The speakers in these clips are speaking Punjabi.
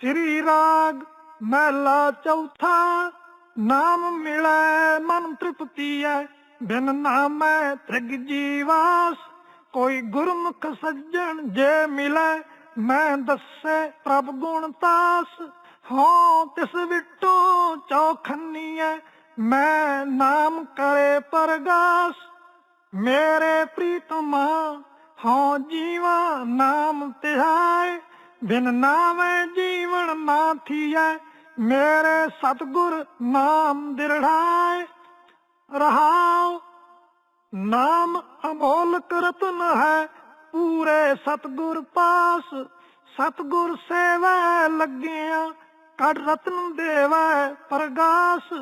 ਸ੍ਰੀ ਰਾਗ ਮਹਿਲਾ ਚੌਥਾ, ਨਾਮ ਮਿਲੈ ਮਨ ਤ੍ਰਿਪਤੀ ਹੈ ਬਿਨ ਨਾਮੈ ਤ੍ਰਿਗ ਜੀਵਾਸ, ਕੋਈ ਗੁਰਮੁਖ ਸੱਜਣ ਜੇ ਮਿਲੈ, ਮੈਂ ਦੱਸੇ ਪ੍ਰਭ ਗੁਣ ਤਾਸ। ਹਾਂ ਤਿਸ ਵਿਟੋ ਚੌਖੰਨੀਐ ਮੈਂ ਨਾਮ ਕਰੇ ਪਰਗਾਸ। ਮੇਰੇ ਪ੍ਰੀਤਮਾ, ਹਾਂ ਜੀਵਾ ਨਾਮ ਤਿਹਾਏ। ਬਿਨ ਨਾਮੈ ਜੀਵਨ ਨਾ ਥੀਐ, ਮੇਰੇ ਸਤਗੁਰ ਨਾਮ ਦਿਰੜਾਏ ਰਹਾਉ, ਨਾਮ ਅਮੋਲਕ ਰਤਨ ਹੈ ਪੂਰੇ ਸਤਗੁਰ ਪਾਸ। ਸਤਗੁਰ ਸੇਵੈ ਲੱਗਿਆ, ਕੜ ਰਤਨ ਦੇਵੈ ਪ੍ਰਗਾਸ।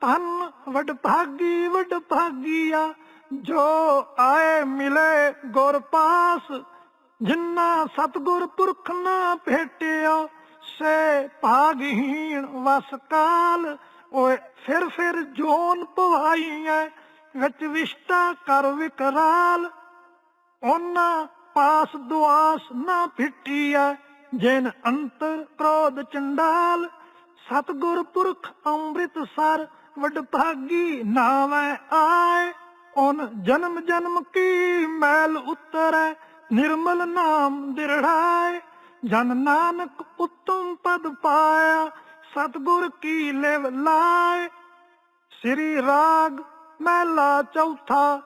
ਧਨ ਵਡ ਭਾਗੀ, ਵਡ ਭਾਗੀਆ, ਜੋ ਆਏ ਮਿਲੇ ਗੁਰ ਪਾਸ। ਜਿੰਨਾ ਸਤਗੁਰ ਪੁਰਖ ਨਾ ਭੇਟਿਆ, ਸੇ ਭਾਗਹੀਣ ਵਸ ਕਾਲ। ਓਏ ਫਿਰ ਫਿਰ ਜੋਨ ਪਵਾਈਐ, ਵਿੱਚ ਵਿਸ਼ਟਾ ਕਰ ਵਿਕਰਾਲ। ਉਹਨਾਂ ਪਾਸ ਦੁਆਸ ਨਾ ਫਿੱਟੀਐ, ਜਿਨ ਅੰਤਰ ਕ੍ਰੋਧ ਚੰਡਾਲ। ਸਤਗੁਰ ਪੁਰਖ ਅੰਮ੍ਰਿਤ ਸਰ ਵਡ ਭਾਗੀ ਨਾਵੇਂ ਆਏ। ਓਨ ਜਨਮ ਜਨਮ ਕੀ ਮੈਲ ਉਤਰੈ ਨਿਰਮਲ ਨਾਮ ਦਿਰੜਾਏ, ਜਨ ਨਾਨਕ ਉਤਮ ਪਦ ਪਾਇਆ, ਸਤਗੁਰ ਕੀ ਲਿਵ ਲਾਏ। ਸ੍ਰੀ ਰਾਗ ਮਹਿਲਾ ਚੌਥਾ,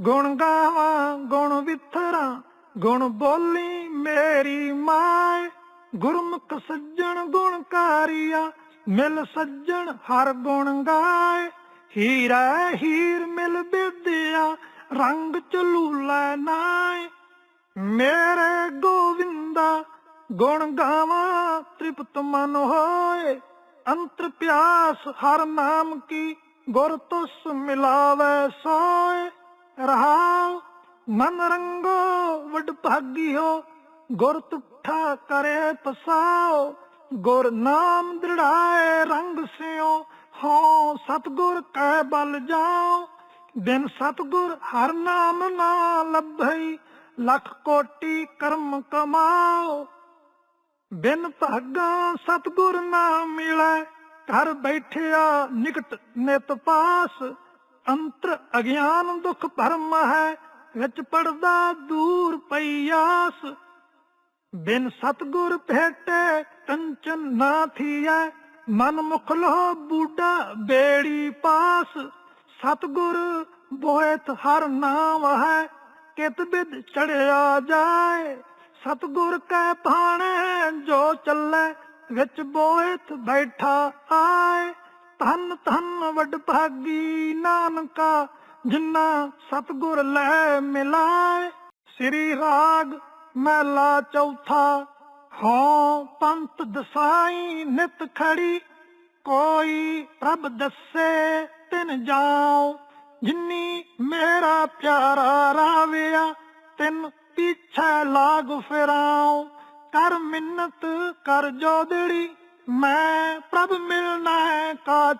ਗੁਣ ਗਾਵਾਂ, ਗੁਣ ਵਿਥਰਾਂ, ਗੁਣ ਬੋਲੀ ਮੇਰੀ ਮਾਏ। ਗੁਰਮੁਖ ਸੱਜਣ ਗੁਣਕਾਰੀਆ ਮਿਲ ਸੱਜਣ ਹਰ ਗੁਣ ਗਾਏ। ਹੀਰਾ ਹੀਰ ਮਿਲ ਵਿਦਿਆ ਰੰਗ ਚਲੂਲਾ ਨਾਏ। ਮੇਰੇ ਗੋਵਿੰਦਾ, ਗੁਣ ਗਾਵਾਂ, ਤ੍ਰਿਪਤ ਮਨ ਹੋਏ। ਅੰਤਰ ਪਿਆਸ ਹਰ ਨਾਮ ਕੀ, ਗੁਰ ਤੁਸ ਮਿਲਾਵੇ ਸੋਏ। ਰਹਾਉ, ਮਨ ਰੰਗੋ, ਵਡ ਭਾਗਿਓ। ਗੁਰ ਤੁਠਾ ਕਰੇ ਪਸਾਓ। ਗੁਰ ਨਾਮ ਦ੍ਰਿੜਾਏ, ਰੰਗ ਸਿਓ। ਹੋ, ਸਤਗੁਰ ਕੈ ਬਲ ਜਾਓ। ਬਿਨ ਸਤਗੁਰ ਹਰ ਨਾਮ ਨਾ ਲੱਭਈ। ਲੱਖ ਕੋਟੀ ਕਰਮ ਕਮਾਓ। ਬਿਨ ਭਾਗਾ ਸਤਗੁਰ ਨਾ ਮਿਲੈ। ਘਰ ਬੈਠਿਆ ਨਿਕਟ ਨਿਤ ਪਾਸ। ਅੰਤਰ ਅਗਿਆਨ ਦੁਖ ਭਰਮ ਹੈ। ਵਿੱਚ ਪੜਦਾ ਦੂਰ ਪਈਆਸ ਬਿਨ ਸਤਗੁਰ ਭੇਟੇ ਕੰਚਨ ਨਾ ਥੀਐ। ਮਨ ਮੁਖ ਲੋ ਬੂਡਾ ਬੇੜੀ ਪਾਸ। ਸਤਗੁਰ ਬੋਇਤ ਹਰ ਨਾਮ ਹੈ। ਕਿਤ ਬਿਦ ਚੜਿਆ ਜਾਏ, ਸਤਗੁਰ ਕੈ ਭਾਣੇ, ਜੋ ਚੱਲੇ ਵਿੱਚ ਬੋਇਤ ਬੈਠਾ ਆਏ। ਧੰਨ ਧੰਨ ਵੱਡ ਭਾਗੀ ਨਾਨਕਾ ਜਿਨ੍ਹਾਂ ਸਤਗੁਰ ਲੈ ਮਿਲਾਏ। ਸ੍ਰੀ ਰਾਗ ਮਹਿਲਾ ਚੌਥਾ, ਹਉ ਪੰਥ ਦਸਾਈ ਨਿਤ ਖੜੀ, ਕੋਈ ਪ੍ਰਭ ਦੱਸੇ ਤਿਨ ਜਾਉ। ਜਿੰਨੀ ਮੇਰਾ ਪਿਆਰਾ ਰਾਵਿਆ, ਤਿਨ ਪਿੱਛੇ ਲਾਗ ਫਿਰਾਉ। ਕਰ ਮਿੰਨਤ, ਕਰ ਜੋਦੜੀ, ਮੈਂ ਪ੍ਰਭ ਮਿਲਣਾ ਹੈ ਕਾ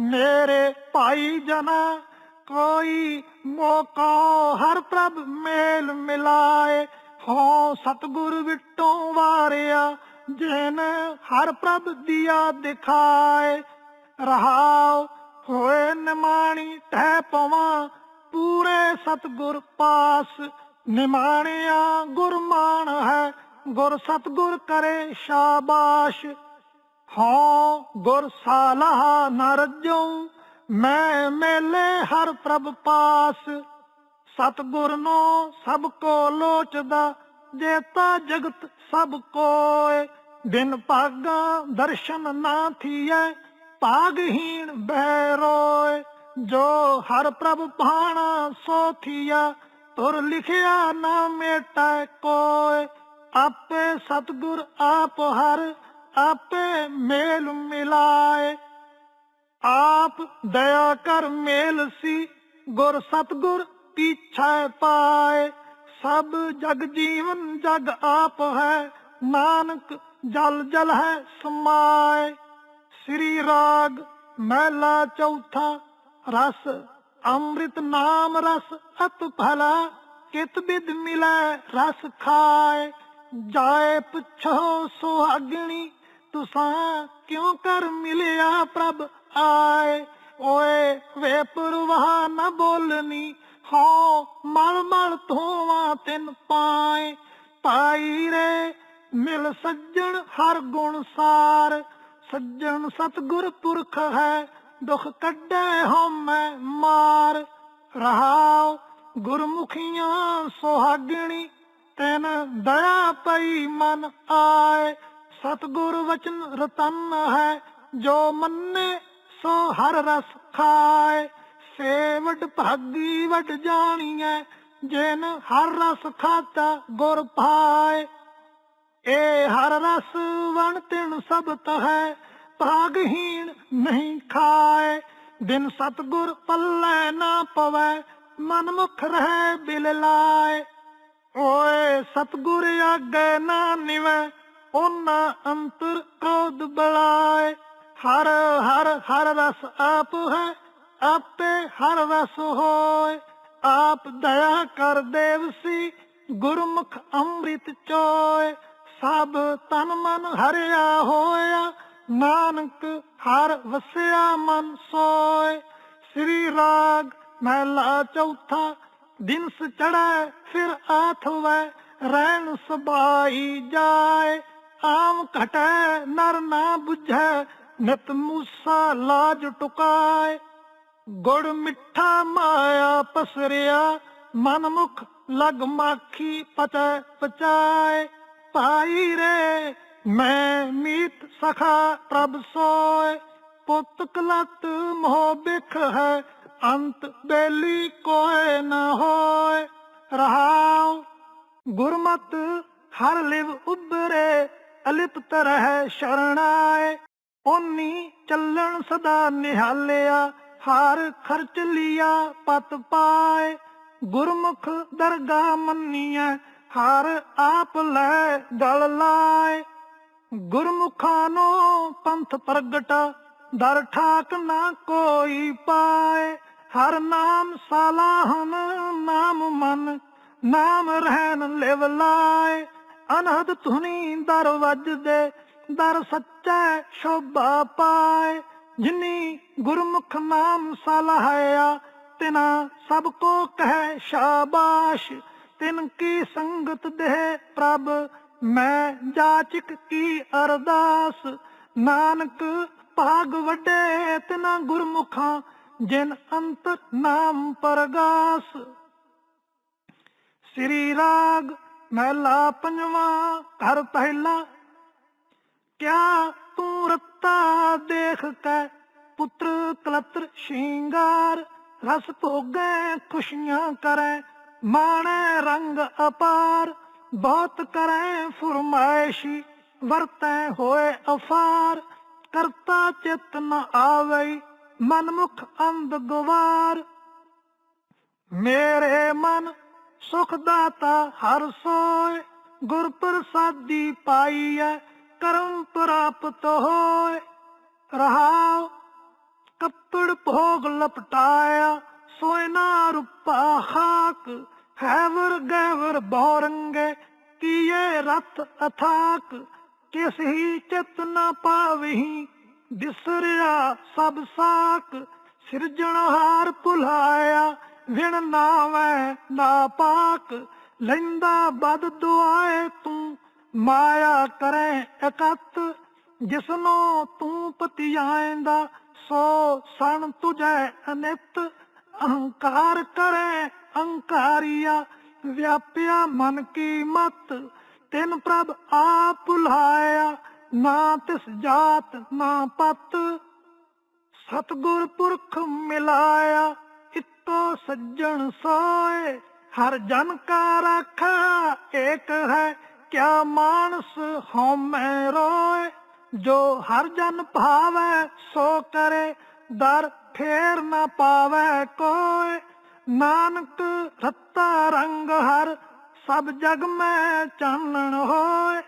ਮੇਰੇ ਭਾਈ ਜਨਾ, ਕੋਈ ਮੋਕਾ ਹਰ ਪ੍ਰਭ ਮੇਲ ਮਿਲਾਏ। ਹੋ ਸਤਗੁਰ ਵਿਟੋਂ ਵਾਰਿਆ, ਜਿਨ ਹਰ ਪ੍ਰਭ ਦਿਆ ਦਿਖਾਏ। ਰਹਾਉ ਹੋਏ ਨਿਮਾਣੀ ਤੈ ਪਵਾਂ, ਪੂਰੇ ਸਤਗੁਰ ਪਾਸ। ਨਿਮਾਣਿਆ ਗੁਰਮਾਨ ਹੈ, ਗੁਰ ਸਤਗੁਰ ਕਰੇ ਸ਼ਾਬਾਸ਼। ਹਉ ਗੁਰ ਸਾਲਾਹ ਨ ਮੈਂ ਮੇਲੇ ਹਰ ਪ੍ਰਭ ਪਾਸ। ਸਤਗੁਰ ਨੂੰ ਸਭ ਕੋ ਲੋਚਦਾ, ਜੇਤਾ ਜਗਤ ਸਭ ਕੋਏ। ਬਿਨ ਭਾਗਾ ਦਰਸ਼ਨ ਨਾ ਥੀਏ ਭਾਗਹੀਣ ਬਹਿ ਰੋਏ ਜੋ ਹਰ ਪ੍ਰਭ ਭਾਣਾ ਸੋ ਥੀਆ ਤੁਰ ਲਿਖਿਆ ਨਾ ਮੇਟੈ ਕੋਏ। ਆਪੇ ਸਤਗੁਰ ਆਪ ਹਰ, ਆਪੇ ਮੇਲ ਮਿਲਾਏ। ਆਪ ਦਇਆ ਕਰ ਮੇਲ ਸੀ, ਗੁਰ ਸਤਗੁਰ ਪੀਛੈ ਪਾਏ। ਸਭ ਜਗ ਜੀਵਨ ਜਗ ਆਪ ਹੈ, ਨਾਨਕ ਜਲ ਜਲ ਹੈ ਸਮਾਏ। ਸ੍ਰੀ ਰਾਗ ਮਹਿਲਾ ਚੌਥਾ, ਰਸ ਅੰਮ੍ਰਿਤ ਨਾਮ ਰਸ ਅਤ ਭਲਾ, ਕਿਤ ਬਿਦ ਮਿਲੈ ਰਸ ਖਾਏ, ਜਾਏ ਪੁੱਛੋ ਸੁਹਾਗਣੀ, ਤੁਸਾਂ ਕਿਉਂ ਕਰ ਮਿਲਿਆ ਪ੍ਰਭ ਆਏ? ਓਏ ਵੇ ਪਰਵਾਹ ਨਾ ਬੋਲਨੀ ਹੋ ਮਲ ਮਲ ਧੋਵਾਂ ਤਿੰਨ ਪਾਏ। ਪਾਈ ਰੇ, ਮਿਲ ਸੱਜਣ ਹਰ ਗੁਣ ਸਾਰ ਸੱਜਣ ਸਤਗੁਰ ਪੁਰਖ ਹੈ, ਦੁਖ ਕੱਢੇ ਹਉਮੈ ਮਾਰ। ਰਹਾਉ ਗੁਰਮੁਖੀਆਂ ਸੁਹਾਗਣੀ, ਤੈਨ ਦਇਆ ਪਈ ਮਨ ਆਏ। ਸਤਗੁਰ ਵਚਨ ਰਤਨ ਹੈ, ਜੋ ਮੰਨੇ ਸੋ ਹਰ ਰਸ ਖਾਏ। ਸੇ ਵਡ ਭਾਗੀ ਵਡ ਜਾਣੀਐ, ਜਿਨ ਹਰ ਰਸ ਖਾਤਾ ਗੁਰ ਪਾਏ। ਏ ਹਰ ਰਸ ਵਣ ਤਿਣ ਸਬਤ ਹੈ ਭਾਗਹੀਣ ਨਹੀਂ ਖਾਏ। ਦਿਨ ਸਤਗੁਰ ਪੱਲੇ ਨਾ ਪਵੈ ਮਨ ਮੁਖ ਰਹਿ ਬਿਲ ਲਾਏ। ਓਏ ਸਤਗੁਰ ਆਗੇ ਨਾ ਨਿਵੈ ਉਹਨਾਂ ਅੰਤਰ ਕ੍ਰੋਧ ਬਲਾਏ। ਹਰ ਹਰ ਹਰ ਰਸ ਆਪ ਹੈ, ਆਪੇ ਹਰ ਰਸ ਹੋਏ। ਆਪ ਦਇਆ ਕਰ ਦੇਵ ਸੀ, ਗੁਰਮੁਖ ਅੰਮ੍ਰਿਤ ਚੋਏ। ਸਭ ਤਨ ਮਨ ਹਰਿਆ ਹੋਇਆ, ਨਾਨਕ ਹਰ ਵਸਿਆ ਮਨ ਸੋਏ। ਸ੍ਰੀ ਰਾਗ ਮਹਿਲਾ ਚੌਥਾ ਦਿਨ ਸ ਚੜੈ ਫਿਰ ਆਥਵੈ ਰਹਿਣ ਸਬਾਈ ਜਾਏ। ਆਮ ਘਟੈ ਨਰ ਨਾ 부ਝੈ ਨਿਤ ਮੂਸਾ ਲਾਜ ਟੁਕਾਏ। ਗੁੜ ਮਿੱਠਾ ਮਾਇਆ ਪਸਰਿਆ, ਮਨ ਮੁਖ ਲਗ ਮਾਖੀ ਪਚੈ ਪਚਾਏ। ਭਾਈ ਰੇ, ਮੈਂ ਮੀਤ ਸਖਾ ਪ੍ਰਭ ਸੋਏ। ਪੁੱਤ ਕਲਤ ਮੋਹ ਬਿਖ ਹੈ, ਅੰਤ ਬੇਲੀ ਕੋਏ ਨ ਹੋਏ। ਰਹਾਉ, ਗੁਰਮਤ ਹਰ ਲਿਵ ਉਬਰੇ ਅਲਿਪਤ ਰਹਿ ਸ਼ਰਣਾਏ। ਓਨੀ ਚੱਲਣ ਸਦਾ ਨਿਹਾਲਿਆ, ਹਾਰ ਖਰਚ ਲਿਆ ਪਤ ਪਾਏ। ਗੁਰਮੁਖ ਦਰਗਾ ਮੰਨੀਐ ਹਰ ਆਪ ਲੈ ਗਲ ਲਾਏ। ਗੁਰਮੁਖਾਂ ਨੂੰ ਪੰਥ ਪ੍ਰਗਟਾ, ਦਰ ਠਾਕ ਨਾ ਕੋਈ ਪਾਏ। ਹਰ ਨਾਮ ਸਲਾਹਨ ਨਾਮ ਮਨ, ਨਾਮ ਰਹਿਣ ਲਿਵ ਲਾਏ। ਅਨਹਦ ਧੁਨੀ ਦਰ ਵੱਜਦੇ, ਦਰ ਸੱਚੈ ਸ਼ੋਭਾ ਪਾਏ। ਜਿਨੀ ਗੁਰਮੁਖ ਨਾਮ ਸਲਾਹਿਆ, ਤਿਨਾ ਸਭ ਕੋ ਕਹੈ ਸ਼ਾਬਾਸ਼। ਤਿਨ ਕੀ ਸੰਗਤ ਦੇ ਪ੍ਰਭ, ਮੈਂ ਜਾਚਕ ਕੀ ਅਰਦਾਸ। ਨਾਨਕ ਭਾਗ ਵੱਡੇ ਤਿਨਾ ਗੁਰਮੁਖਾਂ, ਜਿਨ ਅੰਤ ਨਾਮ ਪਰਗਾਸ। ਸ੍ਰੀ ਰਾਗ ਮਹਿਲਾ ਪੰਜਵਾ, ਘਰ ਪਹਿਲਾ, ਕਿਆ ਤੂੰ ਰੱਤਾ ਦੇਖ ਕੇ, ਪੁੱਤਰ ਕਲਤਰ ਸ਼ਿੰਗਾਰ, ਰਸ ਭੋਗੇ ਖੁਸ਼ੀਆਂ ਕਰੇ। ਮਾਣੇ ਰੰਗ ਅਪਾਰ, ਬਹੁਤ ਕਰੈ ਫਰਮਾਇਸ਼ੀ, ਵਰਤੈ ਹੋਏ ਅਫਾਰ। ਕਰਤਾ ਚਿਤ ਨ ਆਵਈ ਮਨਮੁਖ ਅੰਧ ਗਵਾਰ। ਮੇਰੇ ਮਨ ਸੁਖ ਦਾਤਾ ਹਰ ਸੋਏ, ਗੁਰ ਪ੍ਰਸਾਦੀ ਪਾਈਐ, ਕਰਮ ਪ੍ਰਾਪਤ ਹੋਏ। ਰਹਾਉ, ਕੱਪੜ ਭੋਗ ਲਪਟਾਇਆ ਸੋਇਨਾ ਰੂਪਾ ਖਾਕ ਹੈਵਰ ਗੈਵਰ ਬਹੁਰੰਗੇ ਕੀਏ ਰਤ ਕਿਸ ਹੀ ਚਿਤ ਨ ਪਾਵਹੀ ਦਿਸਰਿਆ ਸਭ ਸਾਕ। ਸਿਰਜਣਹਾਰ ਭੁਲਾਇਆ, ਵਿਣ ਨਾਵੈ ਨਾ ਪਾਕ। ਲੈਂਦਾ ਬਦ ਦੁਆਏ ਤੂੰ, ਮਾਇਆ ਕਰੈ ਇਕੱਤ। ਜਿਸਨੋ ਤੂੰ ਪਤਿਆਏਂਦਾ, ਸੋ ਸਣ ਤੁਝੈ ਅਨਿਤ। ਅਹੰਕਾਰ ਕਰੇ ਅਹੰਕਾਰੀਆ ਵਿਆਪਿਆ ਮਨ ਕੀ ਮਤ, ਤਿਨ ਪ੍ਰਭ ਆਪ ਭੁਲਾਇਆ ਨਾ ਤਿਸ ਜਾਤ, ਨਾ ਪਤ। ਸਤਗੁਰ ਪੁਰਖ ਮਿਲਾਇਆ, ਇਤੋ ਸੱਜਣ ਸੋਏ। ਹਰ ਜਨ ਕਾ ਰਾਖਾ, ਏਕ ਹੈ, ਕਿਆ ਮਾਨਸ ਹਉਮੈ ਰੋਏ। ਜੋ ਹਰ ਜਨ ਭਾਵੈ, ਸੋ ਕਰੇ, ਦਰ ਫੇਰ ਨਾ ਪਾਵੈ ਕੋਈ। ਨਾਨਕ ਰਤਾ ਰੰਗ ਹਰ ਸਭ ਜਗ ਮੈਂ ਚਾਨਣ ਹੋਏ।